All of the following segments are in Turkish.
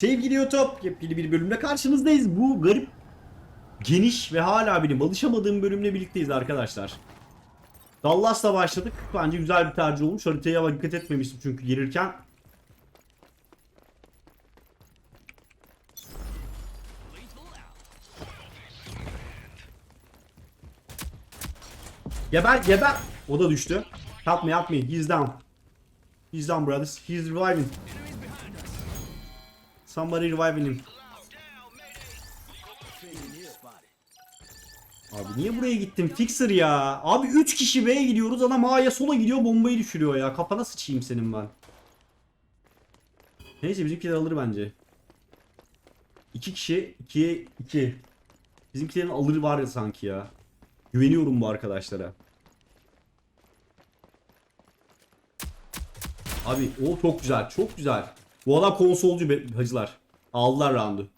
Sevgili YouTube, yepyeni bir bölümle karşınızdayız. Bu garip, geniş ve hala benim alışamadığım bölümle birlikteyiz arkadaşlar. Dallas'la başladık. Bence güzel bir tercih olmuş. Haritaya dikkat etmemiştim çünkü girirken. Geber, geber. O da düştü. Help me. He's down. He's down brothers. He's reviving. Somebody reviving him. Abi niye buraya gittim? Fixer ya. Abi 3 kişi B'ye gidiyoruz. Adam A'ya sola gidiyor bombayı düşürüyor ya. Kafana sıçayım senin ben. Neyse bizimkiler alır bence. 2 kişi 2'ye 2. Bizimkilerin alır var ya sanki ya. Güveniyorum bu arkadaşlara. Abi o çok güzel çok güzel. Bu adam konsolcu be, hacılar. Aldılar roundu.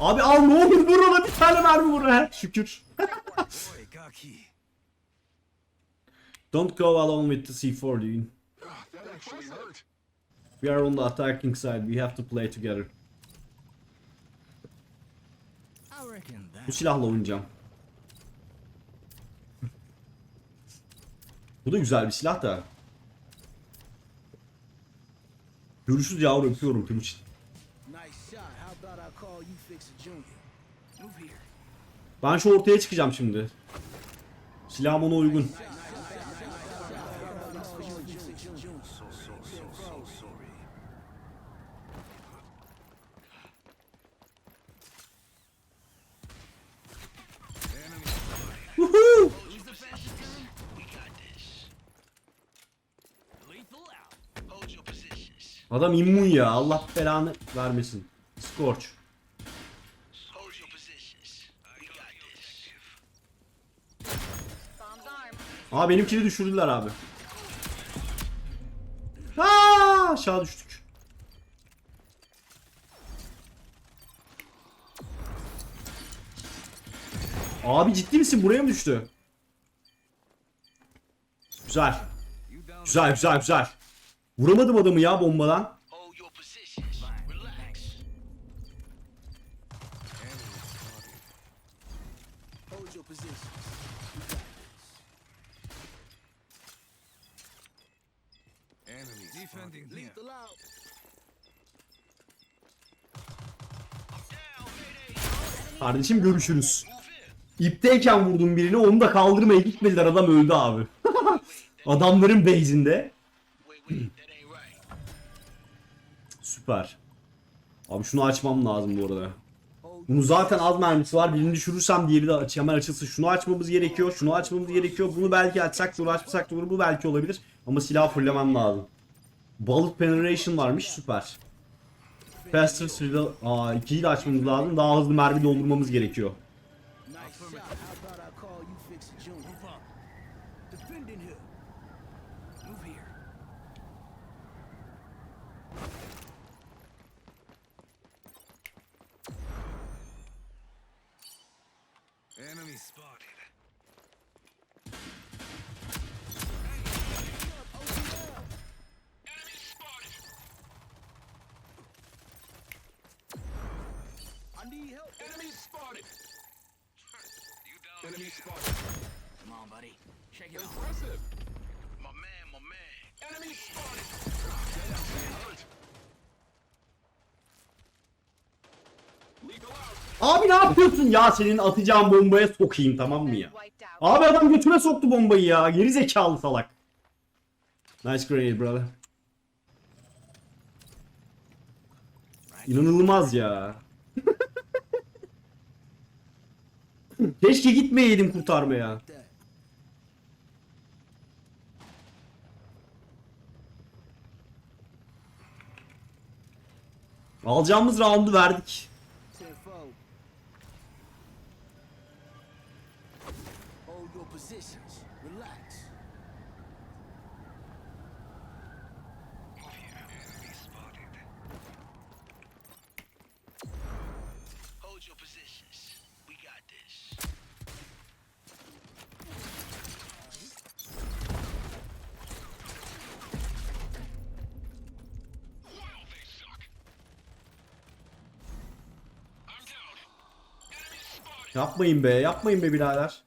Abi al ne olur vur ona bir tane mermi vur ha. Şükür. Don't go alone with the C4 dude. We are on the attacking side. We have to play together. Bu silahla oynayacağım. Bu da güzel bir silah da. Görüşürüz yavrum öpüyorum Timuçin. Ben şu ortaya çıkacağım şimdi. Silahım ona uygun. Adam immun ya. Allah belanı vermesin. Scorch. Aa benimkini düşürdüler abi. Aa aşağı düştük. Abi ciddi misin? Buraya mı düştü? Güzel. Güzel güzel güzel. Vuramadım adamı ya bombadan. Kardeşim görüşürüz. İpteyken vurdum birini onu da kaldırmaya gitmediler adam öldü abi. Adamların base'inde. Süper. Abi şunu açmam lazım bu arada. Bunu zaten az mermisi var. Birini düşürürsem diğeri de aç hemen açılsın. Şunu açmamız gerekiyor. Şunu açmamız gerekiyor. Bunu belki açsak da açmasak da olur. Bu belki olabilir. Ama silah fırlamam lazım. Bullet penetration varmış. Süper. Faster silah... Aa ikiyi de açmamız lazım. Daha hızlı mermi doldurmamız gerekiyor. Enemy spotted. Enemy spotted. I need help. Enemy spotted. You down Enemy spotted. Come on, buddy. Shake it off. Impressive. My man, my man. Enemy spotted. Abi ne yapıyorsun ya senin atacağın bombaya sokayım tamam mı ya? Abi adam götüne soktu bombayı ya. Geri zekalı salak. Nice grenade brother. İnanılmaz ya. Keşke gitmeyeydim kurtarmaya. Alacağımız roundu verdik. Yapmayın be, yapmayın be birader.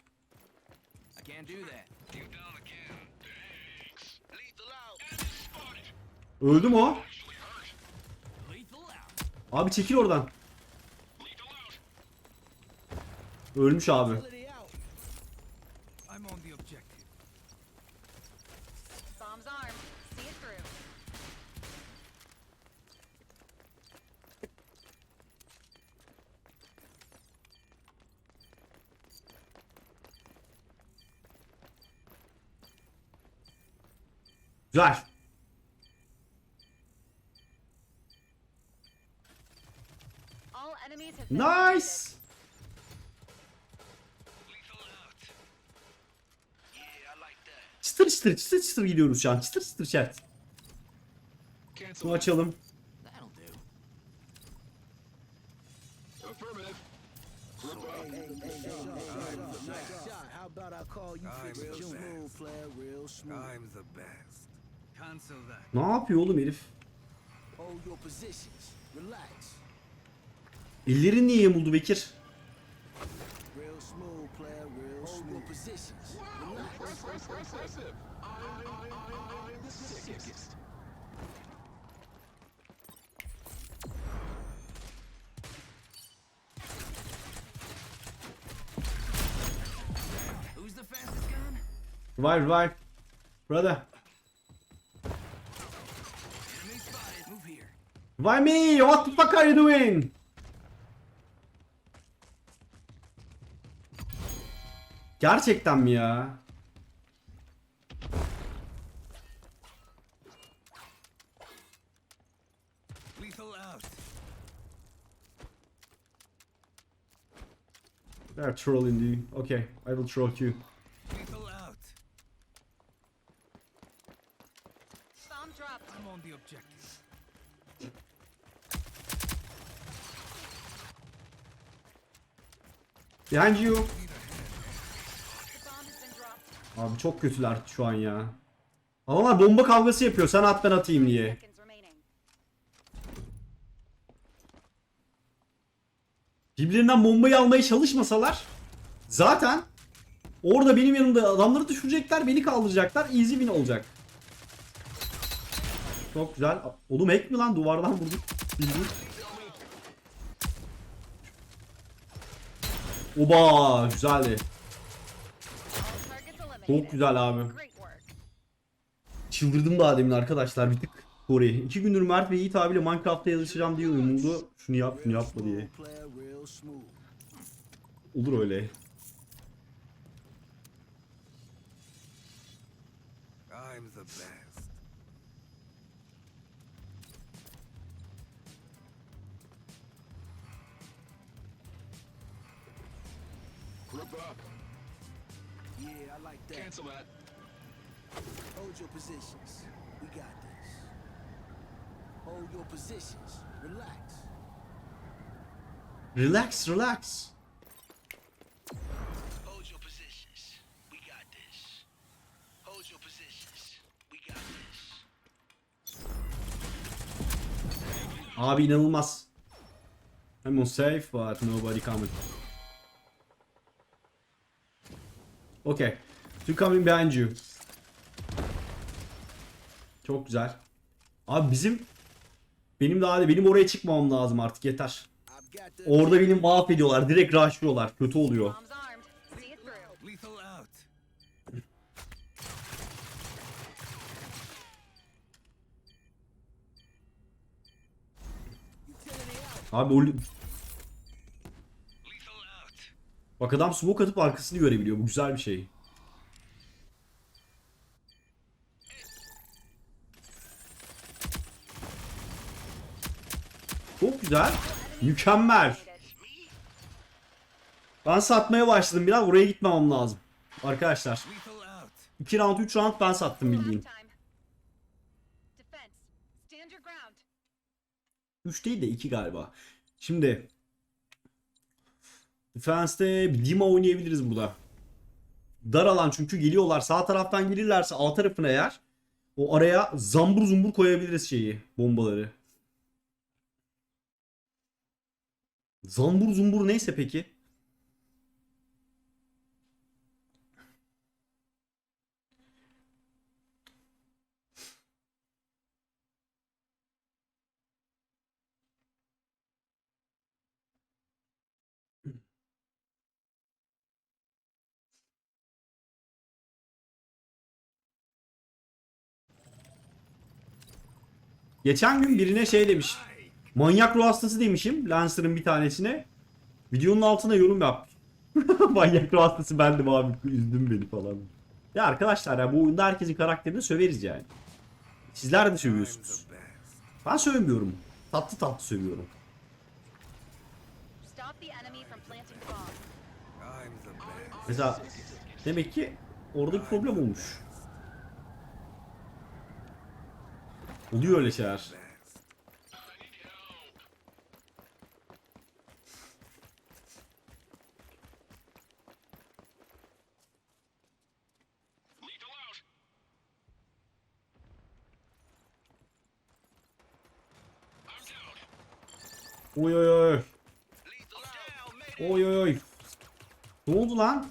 Öldü mü o? Abi çekil oradan. İt through. Güzel. Nice. Çıtır çıtır çıtır çıtır gidiyoruz şu an. Çıtır çıtır. Cancel. Bunu açalım. Ne yapıyor oğlum herif? Ellerin niye yamuldu Bekir? Real smooth, player. Real Hold your positions. Relax. Who's the fastest gun? Revive revive. Brother. Enemy spotted. Move here. Revive me. What the fuck are you doing? Gerçekten mi ya? They're trolling you. Okay, I will troll you. Lethal out. Bomb dropped. I'm on the objective. Behind you. The bomb has been dropped. Abi çok kötüler şu an ya. Adamlar bomba kavgası yapıyor. Sen at ben atayım diye. Birbirinden bombayı almaya çalışmasalar zaten orada benim yanımda adamları düşürecekler, beni kaldıracaklar. Easy win olacak. Çok güzel. Oğlum hack mi lan? Duvardan vurduk. Bildiğin. Oba güzeldi. Çok güzel abi. Çıldırdım daha demin arkadaşlar bir tık. Kore. İki gündür Mert ve Yiğit abiyle Minecraft'ta yazışacağım diye umuldu. Şunu yap, şunu yapma diye. Olur öyle. Group up. Yeah, I like that. Cancel that. Hold your positions. We got this. Hold your positions. Relax. Relax, relax. Hold your positions. We got this. Hold your positions. We got this. Abi inanılmaz. I'm on safe but nobody coming. Okay. Two coming behind you. Çok güzel. Abi bizim benim daha benim oraya çıkmamam lazım artık yeter. Orada benim mahvediyorlar. Direkt rushlıyorlar. Kötü oluyor. Bomb's Bak adam smoke atıp arkasını görebiliyor. Bu güzel bir şey. Çok güzel. Mükemmel. Ben satmaya başladım biraz. Oraya gitmemem lazım. Arkadaşlar. Lethal out. 2 round 3 round ben sattım bildiğin. time. Defense. Stand your ground. 3 değil de 2 galiba. Şimdi Defense'de Dima oynayabiliriz burada. Dar alan çünkü geliyorlar. Sağ taraftan gelirlerse A tarafına eğer o araya zambur zumbur koyabiliriz şeyi, bombaları. Zambur zumbur neyse peki. Geçen gün birine şey demiş. Manyak ruh hastası demişim Lancer'ın bir tanesine. Videonun altına yorum yapmış. Manyak ruh hastası bendim abi. Üzdün beni falan. Ya arkadaşlar ya bu oyunda herkesin karakterini söveriz yani. Sizler de sövüyorsunuz. Ben sövmüyorum. Tatlı tatlı sövüyorum. Mesela demek ki orada bir problem olmuş. Oluyor öyle şeyler. Oy oy oy. Oy oy oy. Ne oldu lan?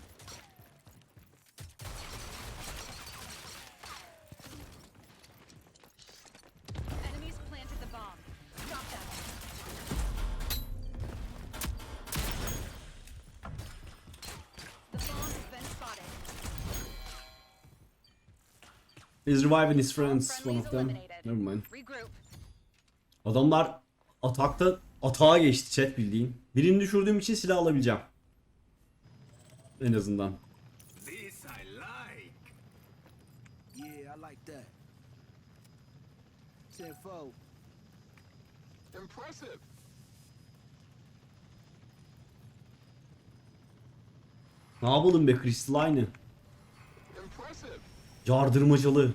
He's reviving his friends, one of them. Never mind. Adamlar atakta atağa geçti chat bildiğin. Birini düşürdüğüm için silah alabileceğim. En azından. This I like. Yeah, I like that. Tenfold. Impressive. Ne yapalım be Crystal aynı. Impressive. Yardırmacalı.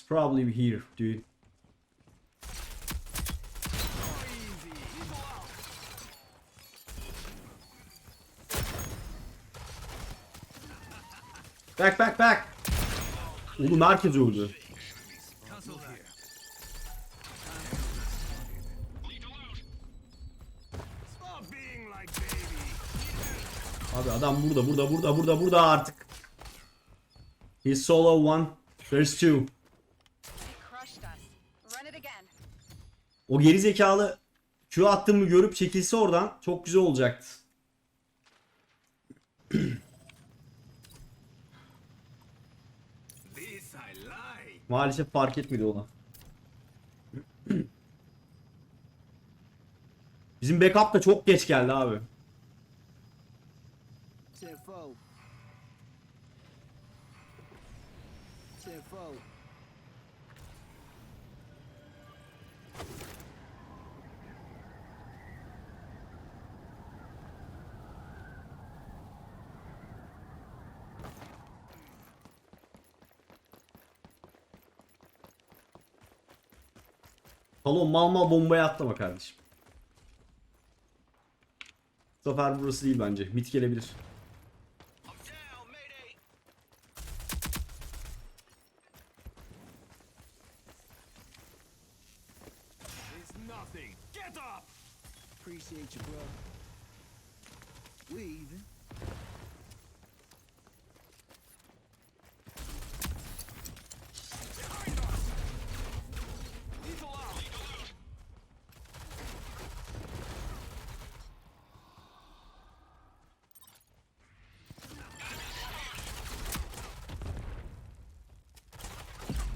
It's probably here, dude. Back back back. Oğlum herkes öldü. Abi adam burada burada burada burada burada artık. He's solo one. There's two. O geri zekalı Q attığımı görüp çekilse oradan çok güzel olacaktı. Maalesef fark etmedi ona. Bizim backup da çok geç geldi abi. Talon mal mal bombaya atlama kardeşim. Bu sefer burası değil bence. Mit gelebilir.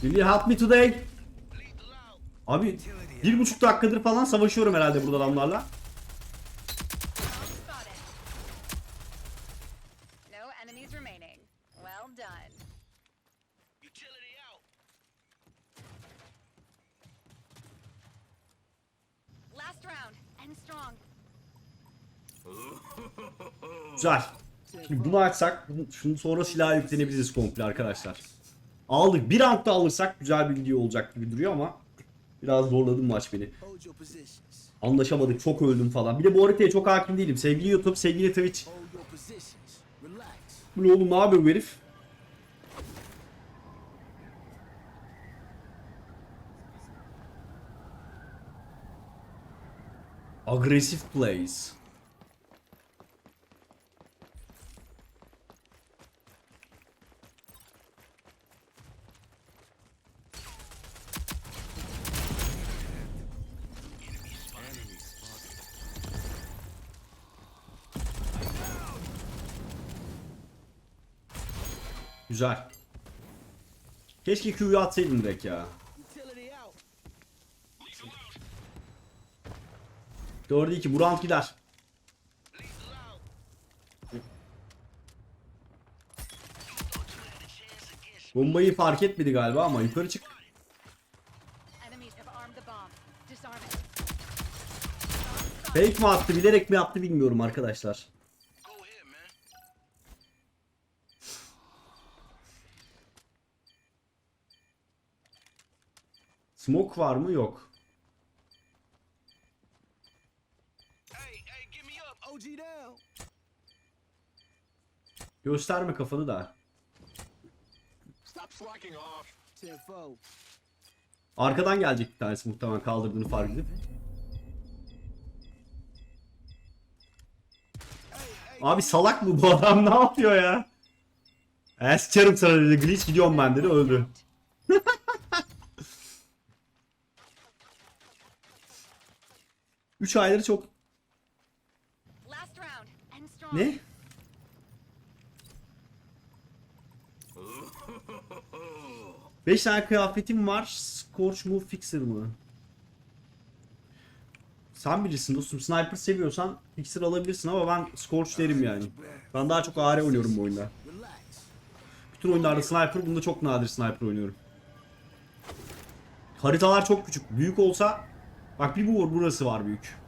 Will you help me today? Abi bir buçuk dakikadır falan savaşıyorum herhalde burada adamlarla. Güzel. Şimdi bunu açsak, şunu sonra silaha yüklenebiliriz komple arkadaşlar. Aldık. Bir round da alırsak güzel bir video olacak gibi duruyor ama biraz zorladı maç beni. Anlaşamadık, çok öldüm falan. Bir de bu haritaya çok hakim değilim. Sevgili YouTube, sevgili Twitch. Bu oğlum ne yapıyor bu herif? Aggressive plays. Güzel. Keşke Q'yu atsaydın direkt ya. 4'e 2 bu round gider. Bombayı fark etmedi galiba ama yukarı çık. Fake mi attı bilerek mi yaptı bilmiyorum arkadaşlar. Smoke var mı? Yok. Gösterme kafanı da. Stop slacking off. 10 Arkadan gelecek bir tanesi muhtemelen kaldırdığını fark edip. Abi salak mı bu adam ne yapıyor ya? E sikerim sana dedi glitch gidiyorum ben dedi öldü. Üç ayları çok... Ne? Beş tane kıyafetim var. Scorch mu Fixer mı? Sen bilirsin dostum. Sniper seviyorsan Fixer alabilirsin ama ben Scorch derim yani. Ben daha çok AR oynuyorum bu oyunda. Bütün oyunlarda Sniper, bunda çok nadir Sniper oynuyorum. Haritalar çok küçük. Büyük olsa... Bak bir bu burası var büyük.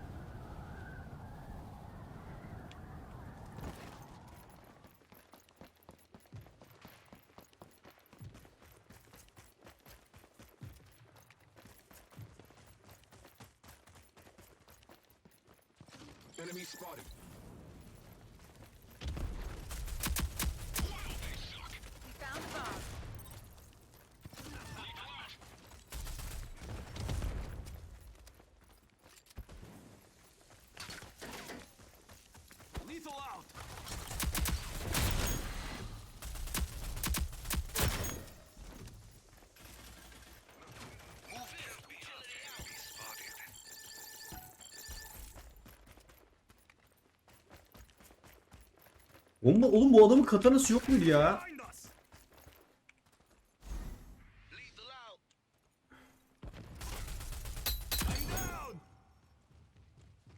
Oğlum, oğlum bu adamın katanası yok muydu ya?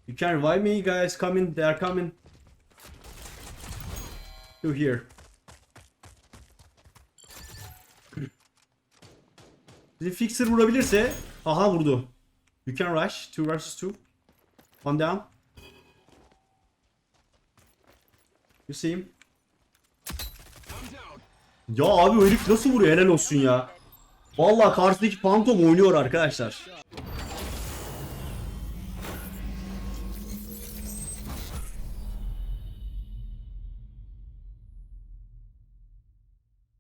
You can revive me guys coming they are coming. To here. Bizi fixer vurabilirse aha vurdu. You can rush 2 vs 2. One down. Down. Ya abi o herif nasıl vuruyor helal olsun ya. Vallahi karşıdaki Phantom oynuyor arkadaşlar.